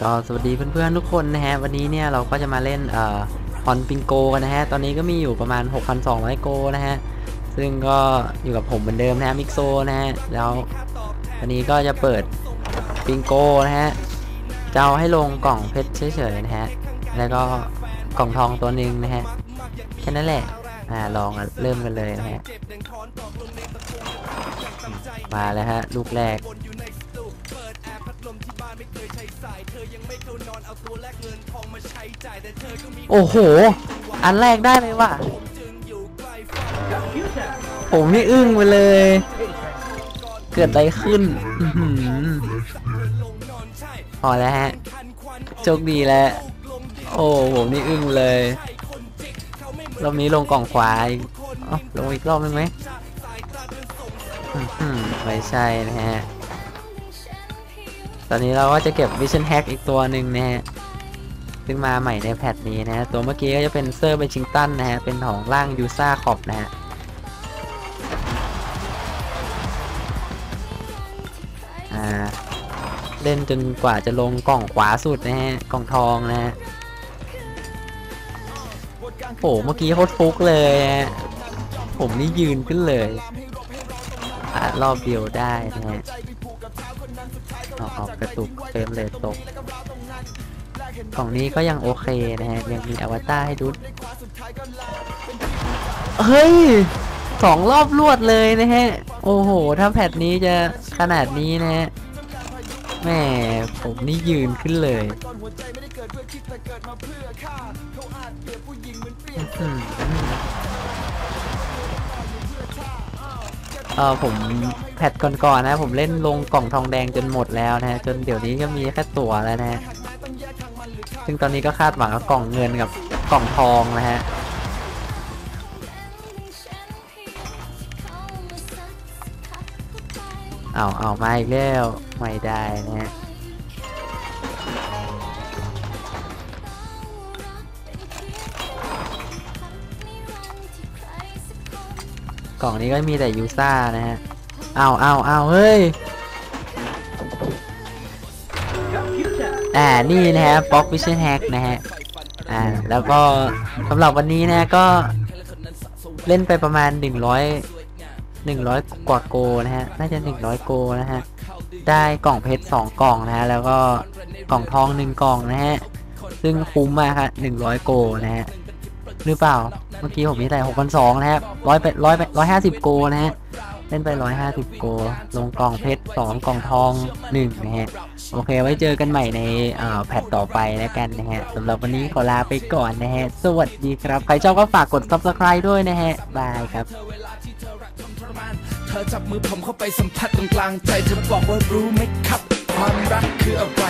ก็สวัสดีเพื่อนๆทุกคนนะฮะวันนี้เนี่ยเราก็จะมาเล่นเอ่อฮอนปิงโกกันนะฮะตอนนี้ก็มีอยู่ประมาณ 6,200 โกนะฮะซึ่งก็อยู่กับผมเหมือนเดิมนะฮะมิกโซนะฮะแล้ววันนี้ก็จะเปิดปิงโกนะฮะจะเอาให้ลงกล่องเพชรเฉยๆนะฮะแล้วก็กล่องทองตัวหนึ่งนะฮะแค่นั้นแหละอ่าลองเริ่มกันเลยนะฮะมาแล้วฮะลูกแรก โอ้โห อันแรกได้เลยว่ะ ผมนี่อึ้งไปเลย เกิดอะไรขึ้น พอแล้วฮะ โชคดีแล้ว โอ้ผมนี่อึ้งเลย รอบนี้ลงกล่องขวาอีกเอ้าลงอีกรอบนึงไหมไม่ใช่นะฮะ ตอนนี้เราก็จะเก็บ Vision Hack อีกตัวหนึ่งนะฮะ ซึ่งมาใหม่ในแพทนี้นะฮะ ตัวเมื่อกี้ก็จะเป็นเซอร์เบชิงตันนะฮะ เป็นของร่างยูซ่าขอบนะฮะ อ่า เล่นจนกว่าจะลงกล่องขวาสุดนะฮะ กล่องทองนะฮะโอ้เมื่อกี้โคตรฟุกเลยฮะ ผมนี่ยืนขึ้นเลยอรอบเดียวได้นะฮะ ออกออกกระตุกเฟรมเลยตกกล่องนี้ก็ยังโอเคนะฮะ ยังมีอวตารให้ดู เฮ้ยสองรอบรวดเลยนะฮะ โอ้โห ถ้าแพทนี้จะขนาดนี้นะฮะแม่ผมนี่ยืนขึ้นเลยเออผม แพทก่อนๆนะผมเล่นลงกล่องทองแดงจนหมดแล้วนะฮะจนเดี๋ยวนี้ก็มีแค่ตั๋วแล้วนะฮะซึ่งตอนนี้ก็คาดหวังกับกล่องเงินกับกล่องทองนะฮะเอาเอามาอีกแล้วไม่ได้นะฮะกล่องนี้ก็มีแต่ยูซ่านะฮะ เอาเอาเอาเฮ้ยอ่านี่นะฮะ Box Vision Hack นะฮะอ่าแล้วก็สำหรับวันนี้นะก็เล่นไปประมาณ 100 100 กว่าโกนะฮะ น่าจะ 100 โกนะฮะ ได้กล่องเพชร 2 กล่องนะฮะ แล้วก็กล่องทอง 1 กล่องนะฮะ ซึ่งคุ้มมากครับ100 โกนะฮะ หรือเปล่า เมื่อกี้ผมมีแต่6,200 นะครับร้อยไปร้อยไปร้อยห้าสิบโกนะฮะ ล่นไปร้อยห้าสิบโก ลงกล่องเพชรสองกล่องทองหนึ่งนะฮะ โอเค ไว้เจอกันใหม่ในแพทต่อไปแล้วกันนะฮะสำหรับวันนี้ขอลาไปก่อนนะฮะ สวัสดีครับ ใครชอบก็ฝากกด subscribe ด้วยนะฮะ บายครับเธอจับมือผมเข้าไปสัมผัสตรงกลางใจเธอบอกว่ารู้ไหมครับ ความรักคืออะไร